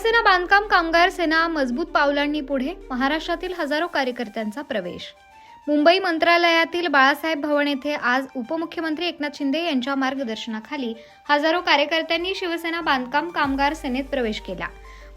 शिवसेना बांधकाम कामगार सेना मजबूत पावलांनी पुढे महाराष्ट्रातील हजारो कार्यकर्त्यांचा प्रवेश. मुंबई मंत्रालयातील बाळासाहेब भवन येथे आज उपमुख्यमंत्री एकनाथ शिंदे यांच्या मार्गदर्शनाखाली हजारो कार्यकर्त्यांनी शिवसेना बांधकाम कामगार सेनेत प्रवेश केला.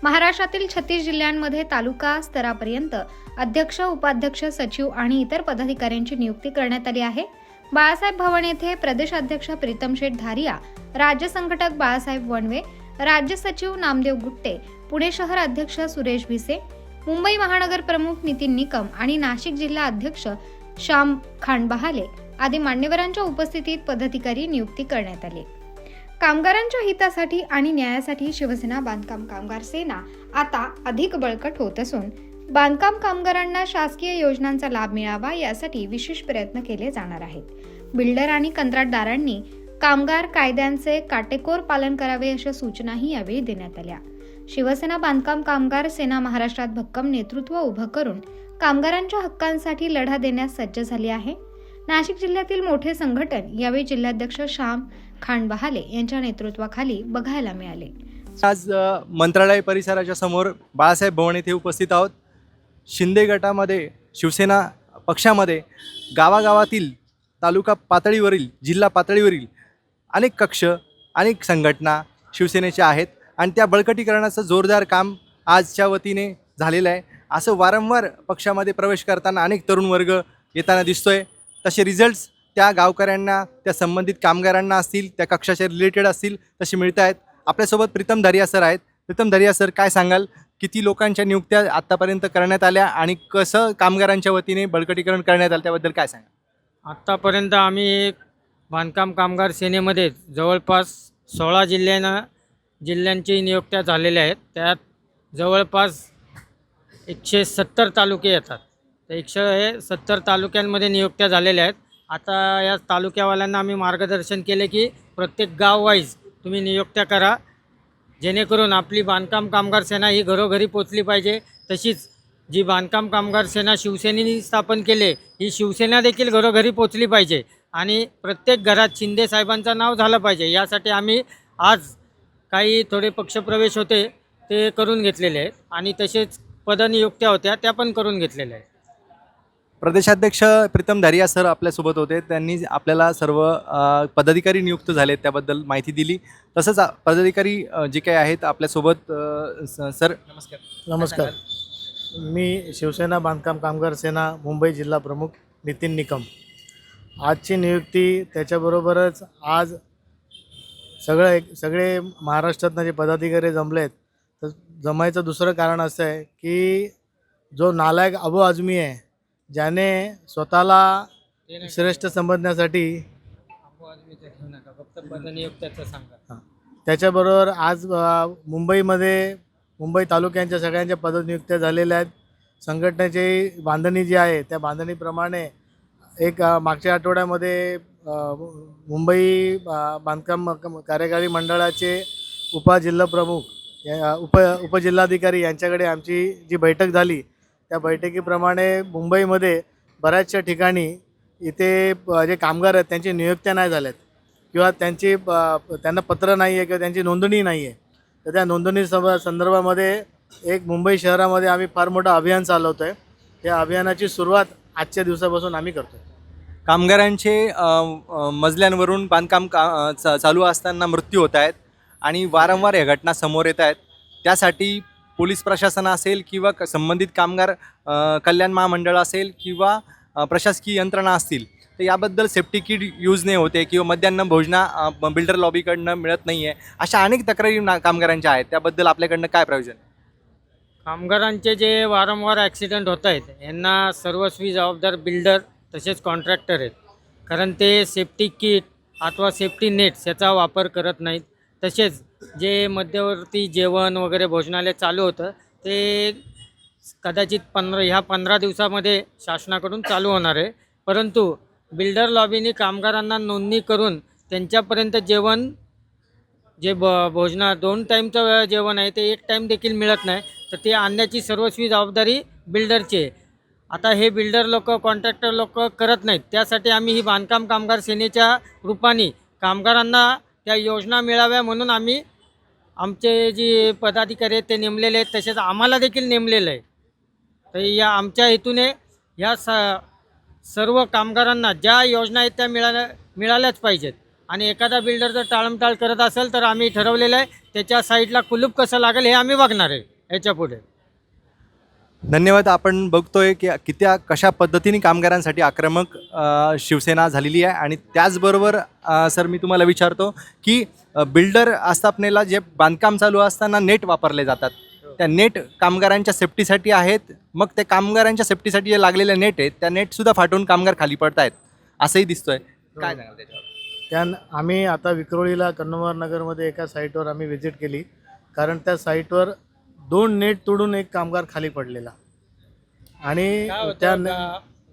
महाराष्ट्रातील छत्तीस जिल्ह्यांमध्ये तालुका स्तरापर्यंत अध्यक्ष उपाध्यक्ष सचिव आणि इतर पदाधिकाऱ्यांची नियुक्ती करण्यात आली आहे. बाळासाहेब भवन येथे प्रदेशाध्यक्ष प्रीतम शेठ धारिया राज्य संघटक बाळासाहेब वणवे राज्य सचिव नामदेव गुट्टे पुणे शहर अध्यक्ष सुरेश भिसे मुंबई महानगर प्रमुख नितीन निकम आणि नाशिक जिल्हा अध्यक्ष श्याम खांडबहाले आदी मान्यवरांच्या उपस्थितीत पदाधिकारी नियुक्ती करण्यात आली. कामगारांच्या हितासाठी आणि न्यायासाठी शिवसेना बांधकाम कामगार सेना आता अधिक बळकट होत असून बांधकाम कामगारांना शासकीय योजनांचा लाभ मिळावा यासाठी विशेष प्रयत्न केले जाणार आहेत. बिल्डर आणि कंत्राटदारांनी कामगार कायद्यांचे काटेकोर पालन करावे अशा सूचनाही यावेळी देण्यात आल्या. शिवसेना बांधकाम कामगार सेना महाराष्ट्रात भक्कम नेतृत्व उभं करून कामगारांच्या हक्कांसाठी लढा देण्यास सज्ज झाली आहे. नाशिक जिल्ह्यातील मोठे संघटन यावेळी जिल्हाध्यक्ष श्याम खांडबहाले यांच्या नेतृत्वाखाली बघायला मिळाले. आज मंत्रालय परिसराच्या समोर बाळासाहेब भवन येथे उपस्थित आहोत. शिंदे गटामध्ये शिवसेना पक्षामध्ये गावागावातील तालुका पातळीवरील जिल्हा पातळीवरील अनेक कक्ष अनेक संघटना शिवसेनेच्या आहेत आणि त्या बळकटीकरणाचं जोरदार काम आजच्या वतीने झालेलं आहे. असं वारंवार पक्षामध्ये प्रवेश करताना अनेक तरुण वर्ग येताना दिसतोय. तसे रिझल्ट्स त्या गावकऱ्यांना त्या संबंधित कामगारांना असतील त्या कक्षाच्या रिलेटेड असतील तसे मिळत आहेत. आपल्यासोबत प्रीतम धरिया सर आहेत. प्रीतम धरिया सर काय सांगाल? किती लोकांच्या नियुक्त्या आत्तापर्यंत करण्यात आल्या आणि कसं कामगारांच्या वतीने बळकटीकरण करण्यात आलं त्याबद्दल काय सांगा आत्तापर्यंत आम्ही बांधकाम कामगार सेनेमध्ये जवळपास सोळा जिल्ह्यांना जिल्ह्यांची नियुक्त्या झालेल्या आहेत. त्यात जवळपास एकशे सत्तर तालुके येतात. तर एकशे सत्तर तालुक्यांमध्ये नियुक्त्या झालेल्या आहेत. आता या तालुक्यावाल्यांना आम्ही मार्गदर्शन केले की प्रत्येक गाव वाईज तुम्ही नियुक्त्या करा. जेणेकरून आपली बांधकाम कामगार सेना ही घरोघरी पोचली पाहिजे. तशीच जी बांधकाम कामगार सेना शिवसेनेने स्थापन केले ही शिवसेना देखील घरोघरी पोचली पाहिजे. आणि प्रत्येक घरात शिंदे साहेबांचं नाव झालं पाहिजे. यासाठी आम्ही आज काही थोडे पक्षप्रवेश होते ते करून घेतलेले आहेत. आणि तसेच पदनियुक्त्या होत्या त्या पण करून घेतलेल्या आहेत. प्रदेशाध्यक्ष प्रीतम धारिया सर आपल्यासोबत होते. त्यांनी आपल्याला सर्व पदाधिकारी नियुक्त झाले त्याबद्दल माहिती दिली. तसंच पदाधिकारी जे काही आहेत आपल्यासोबत सर. नमस्कार. नमस्कार. मी शिवसेना बांधकाम कामगार सेना मुंबई जिल्हा प्रमुख नितीन निकम. आजची नियुक्ती त्याच्याबरोबरच आज सगळं एक सगळे महाराष्ट्रातनं जे पदाधिकारी जमले आहेत तर जमायचं दुसरं कारण असं आहे की जो नालायक अबू आझमी आहे ज्याने स्वतःला श्रेष्ठ समजण्यासाठी घेऊ नका फक्त पदनियुक्त्याचं सांगा. त्याच्याबरोबर आज मुंबईमध्ये मुंबई तालुक्यांच्या सगळ्यांच्या पदनियुक्त्या झालेल्या आहेत. संघटनेची बांधणी जी आहे त्या बांधणीप्रमाणे एक मागच्या आठवड्यामध्ये मुंबई बांधकाम कार्यकारी मंडळाचे उपजिल्हाप्रमुख या- उप उपजिल्हाधिकारी यांच्याकडे आमची जी बैठक झाली त्या बैठकीप्रमाणे मुंबईमध्ये बऱ्याचशा ठिकाणी इथे जे कामगार आहेत त्यांची नियुक्त्या नाही झाल्यात. किंवा त्यांची त्यांना पत्र नाही आहे किंवा त्यांची नोंदणी नाही आहे. तर त्या नोंदणी सभ संदर्भामध्ये एक मुंबई शहरामध्ये आम्ही फार मोठं अभियान चालवतो आहे त्या अभियानाची सुरुवात आजच्या दिवसापासून आम्ही करतो कामगारांचे अ, अ, मजल्यांवरून बांधकाम का अ, चा- चालू असताना मृत्यू होत आहेत आणि वारंवार या घटना समोर येत आहेत. त्यासाठी पोलीस प्रशासन असेल किंवा क- संबंधित कामगार अ, कल्याण महामंडळ असेल किंवा अ, प्रशासकीय यंत्रणा असतील तर याबद्दल सेफ्टी किट यूज नाही होते किंवा मध्यान्ह भोजना अ, बिल्डर लॉबीकडनं मिळत नाही आहे अशा अनेक तक्रारी ना कामगारांच्या आहेत. त्याबद्दल आपल्याकडनं काय प्रयोजन? कामगारांचे जे वारंवार ॲक्सिडेंट होत आहेत यांना सर्वस्वी जबाबदार बिल्डर तसेच कॉन्ट्रॅक्टर आहेत. कारण ते सेफ्टी किट अथवा सेफ्टी नेट्स याचा वापर करत नाहीत. तसेच जे मध्यवर्ती जेवण वगैरे भोजनालय चालू होतं ते कदाचित पंधरा ह्या पंधरा दिवसामध्ये शासनाकडून चालू होणार आहे. परंतु बिल्डर लॉबीने कामगारांना नोंदणी करून त्यांच्यापर्यंत जेवण जे ब भोजना दोन टाईमचं जेवण आहे ते एक टाईम देखील मिळत नाही. तर ते आणण्याची सर्वस्वी जबाबदारी बिल्डरची आहे. आता हे बिल्डर लोक कॉन्ट्रॅक्टर लोक करत नाहीत. त्यासाठी आम्ही ही बांधकाम कामगार सेनेच्या रूपाने कामगारांना त्या योजना मिळाव्या म्हणून आम्ही आमचे जे पदाधिकारी आहेत ते नेमलेले आहेत. तसेच आम्हाला देखील नेमलेलं आहे. तर या आमच्या हेतूने या स सर्व कामगारांना ज्या योजना आहेत त्या मिळाल्या मिळाल्याच पाहिजेत. आणि एखादा बिल्डर जर टाळमटाळ करत असेल तर आम्ही ठरवलेलं आहे त्याच्या साईडला कुलूप कसं लागेल हे आम्ही बघणार आहे. याच्यापुढे धन्यवाद. आपण बघतोय की किती कशा पद्धतीने कामगारांसाठी आक्रमक अ, शिवसेना झालेली आहे आणि त्याचबरोबर अ, सर मी तुम्हाला विचारतो की अ, बिल्डर आस्थापनेला जे बांधकाम चालू असताना नेट वापरले जातात. त्या नेट कामगारांच्या सेफ्टीसाठी आहेत. मग त्या कामगारांच्या सेफ्टीसाठी जे लागलेले नेट आहेत त्या नेटसुद्धा फाटून कामगार खाली पडत आहेत असंही दिसतोय. काय सांगाल त्याच्यावर? त्या आम्ही आता विक्रोळीला कन्नमवार नगरमध्ये एका साईटवर आम्ही व्हिजिट केली. कारण त्या साईटवर दोन नेट तोडून एक कामगार खाली पडलेला. आणि त्या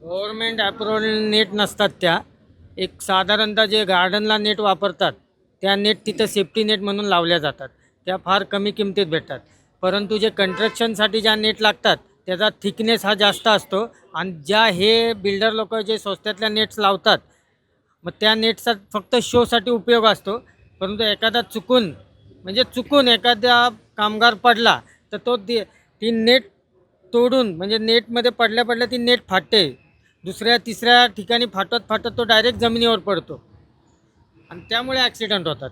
गव्हर्मेंट अप्रुव्हल नेट नसतात त्या. एक साधारणतः जे गार्डनला नेट वापरतात त्या नेट तिथं सेफ्टी नेट म्हणून लावल्या जातात. त्या फार कमी किमतीत भेटतात. परंतु जे कन्स्ट्रक्शनसाठी ज्या नेट लागतात त्याचा थिकनेस हा जास्त असतो आणि ज्या हे बिल्डर लोक जे स्वस्त्यातल्या नेट्स लावतात मग त्या नेटचा फक्त शोसाठी उपयोग असतो. परंतु एखादा चुकून म्हणजे चुकून एखादा कामगार पडला तर तो ती ती नेट तोडून म्हणजे नेटमध्ये पडल्या पडल्या ती नेट फाटते. दुसऱ्या तिसऱ्या ठिकाणी फाटत फाटत तो डायरेक्ट जमिनीवर पडतो. आणि त्यामुळे ॲक्सिडेंट होतात.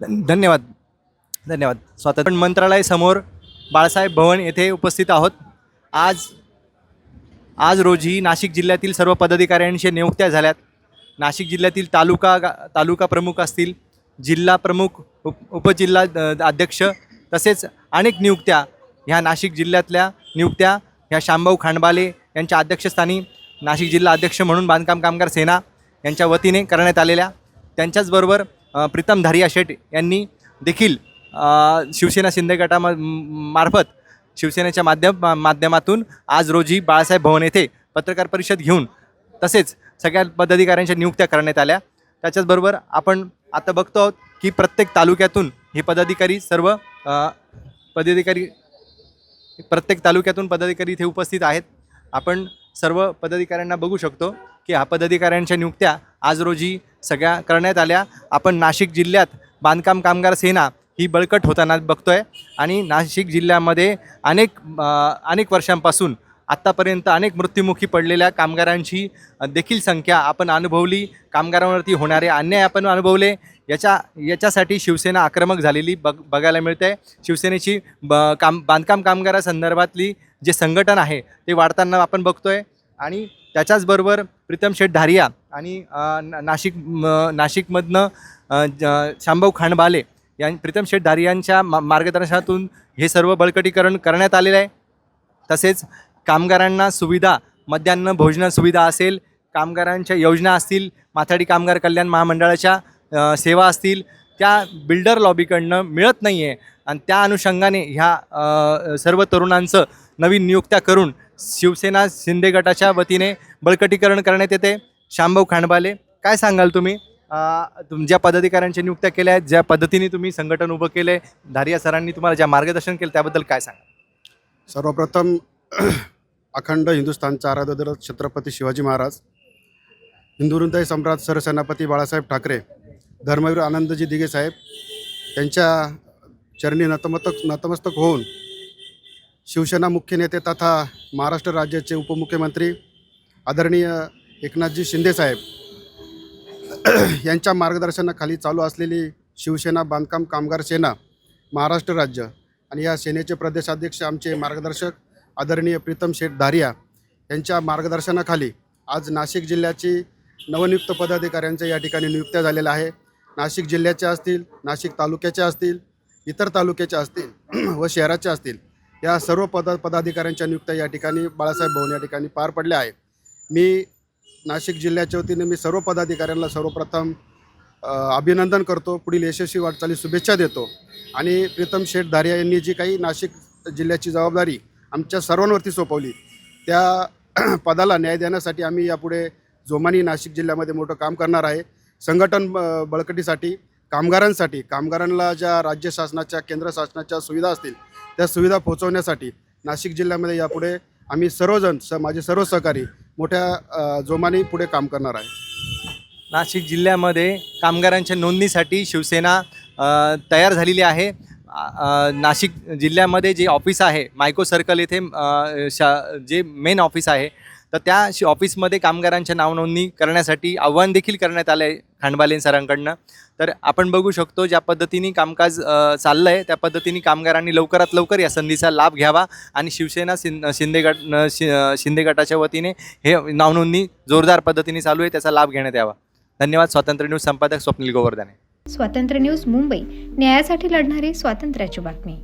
धन- धन्यवाद. धन्यवाद. स्वातंत्र्य मंत्रालयासमोर बाळासाहेब भवन येथे उपस्थित आहोत. आज आज रोजी नाशिक जिल्ह्यातील सर्व पदाधिकाऱ्यांशी नियुक्त्या झाल्यात. नाशिक जिल्ह्यातील तालुका गा तालुका प्रमुख असतील. जिल्हा प्रमुख उप उपजिल्हा अध्यक्ष तसेच अनेक नियुक्त्या ह्या नाशिक जिल्ह्यातल्या नियुक्त्या ह्या शांभाऊ खांडबाले यांच्या अध्यक्षस्थानी नाशिक जिल्हा अध्यक्ष म्हणून बांधकाम कामगार सेना यांच्या वतीने करण्यात आलेल्या. त्यांच्याचबरोबर प्रीतम धारिया शेठ यांनी देखील शिवसेना शिंदे गटामा मार्फत शिवसेनेच्या माध्यम मा- माध्यमातून आज रोजी बाळासाहेब भवन येथे पत्रकार परिषद घेऊन तसेच सगळ्या पदाधिकाऱ्यांच्या नियुक्त्या करण्यात आल्या. त्याच्याचबरोबर आपण आता बघतो आहोत की प्रत्येक तालुक्यातून हे पदाधिकारी सर्व पदाधिकारी प्रत्येक तालुक्यातून पदाधिकारी इथे उपस्थित आहेत. आपण सर्व पदाधिकाऱ्यांना बघू शकतो की ह्या पदाधिकाऱ्यांच्या नियुक्त्या आज रोजी सगळ्या करण्यात आल्या. आपण नाशिक जिल्ह्यात बांधकाम कामगार सेना ही बळकट होताना बघतोय आणि नाशिक जिल्ह्यामध्ये अनेक अनेक वर्षांपासून आत्तापर्यंत अनेक मृत्युमुखी पडलेल्या कामगारांची देखील संख्या आपण अनुभवली. कामगारांवरती होणारे अन्याय आपण अनुभवले. याच्या याच्यासाठी शिवसेना आक्रमक झालेली बघ बघायला मिळते. शिवसेनेची ब काम बांधकाम कामगारासंदर्भातली जे संघटन आहे ते वाढताना आपण बघतोय. आणि त्याच्याचबरोबर प्रीतम शेठ धारिया आणि ना- नाशिक म- नाशिकमधनं ज- शांभाऊ खांडबाले यां प्रीतम शेठ धारियांच्या मा मार्गदर्शनातून हे सर्व बळकटीकरण करण्यात आलेलं आहे. तसेच कामगारांना सुविधा मध्यान्ह भोजन सुविधा असेल कामगारांच्या योजना असतील माथाडी कामगार कल्याण महामंडळाच्या सेवा असतील त्या बिल्डर लॉबीकडनं मिळत नाही आहे आणि त्या अनुषंगाने ह्या सर्व तरुणांचं नवीन नियुक्त्या करून शिवसेना शिंदे गटाच्या वतीने बळकटीकरण करण्यात येते. शांभव खांडबाले काय सांगाल तुम्ही? तुम ज्या पदाधिकाऱ्यांच्या नियुक्त्या केल्या आहेत ज्या पद्धतीने तुम्ही संघटन उभं केलं आहे धारिया सरांनी तुम्हाला ज्या मार्गदर्शन केलं त्याबद्दल काय सांगा सर्वप्रथम अखंड हिंदुस्थानचा आराधदर छत्रपती शिवाजी महाराज हिंदू सम्राट सरसेनापती बाळासाहेब ठाकरे धर्मवीर आनंदजी दिघे साहेब यांच्या चरणी नतमस्तक नतमस्तक होऊन शिवसेना मुख्य नेते तथा महाराष्ट्र राज्याचे उपमुख्यमंत्री आदरणीय एकनाथजी शिंदेसाहेब यांच्या मार्गदर्शनाखाली चालू असलेली शिवसेना बांधकाम कामगार सेना महाराष्ट्र राज्य आणि या सेनेचे प्रदेशाध्यक्ष आमचे मार्गदर्शक आदरणीय प्रीतम शेठ धारिया यांच्या मार्गदर्शनाखाली आज नाशिक जिल्ह्याची नवनियुक्त पदाधिकाऱ्यांच्या या ठिकाणी नियुक्त्या झालेल्या आहे. नाशिक जिल्ह्याच्या असतील नाशिक तालुक्याच्या असतील इतर तालुक्याच्या असतील व शहराच्या असतील या सर्व पद पदाधिकाऱ्यांच्या नियुक्त्या या ठिकाणी बाळासाहेब भवन या ठिकाणी पार पडल्या आहेत मी नाशिक जिल्ह्याच्या वतीने मी सर्व पदाधिकाऱ्यांना सर्वप्रथम अभिनंदन करतो पुढील यशस्वी वाटचाली शुभेच्छा देतो. आणि प्रीतम शेठ धारिया यांनी जी काही नाशिक जिल्ह्याची जबाबदारी आमच्या सर्वांवरती सोपवली. त्या पदाला न्याय देण्यासाठी आम्ही यापुढे जोमानी नाशिक जिल्ह्यामध्ये मोठं काम करणार आहे. संघटन ब- बळकटीसाठी कामगारांसाठी कामगारांना ज्या राज्य शासनाच्या केंद्र शासनाच्या सुविधा असतील त्या सुविधा पोहोचवण्यासाठी नाशिक जिल्ह्यामध्ये यापुढे आम्ही सर्वजण स माझे सर्व सहकारी मोठ्या जोमाने पुढे काम करणार आहे. नाशिक जिल्ह्यामध्ये कामगारांच्या नोंदणीसाठी शिवसेना तयार झालेली आहे. नाशिक जिल्ह्यामध्ये जे ऑफिस आहे मायको सर्कल येथे शा जे मेन ऑफिस आहे तर त्या ऑफिसमध्ये कामगारांच्या नावनोंदणी करण्यासाठी आव्हान देखील करण्यात आलं आहे खांडबालेन सरांकडनं. तर आपण बघू शकतो ज्या पद्धतीने कामकाज चाललं आहे त्या पद्धतीने कामगारांनी लवकरात लवकर या संधीचा लाभ घ्यावा आणि शिवसेना शिं शिंदे गट न- शि शिंदे गटाच्या वतीने हे नावनोंदणी जोरदार पद्धतीने चालू आहे त्याचा लाभ घेण्यात यावा. धन्यवाद. स्वातंत्र्य न्यूज संपादक स्वप्नील गोवर्धने. स्वातंत्र्य न्यूज मुंबई. न्यायासाठी लढणारी स्वातंत्र्याची बातमी.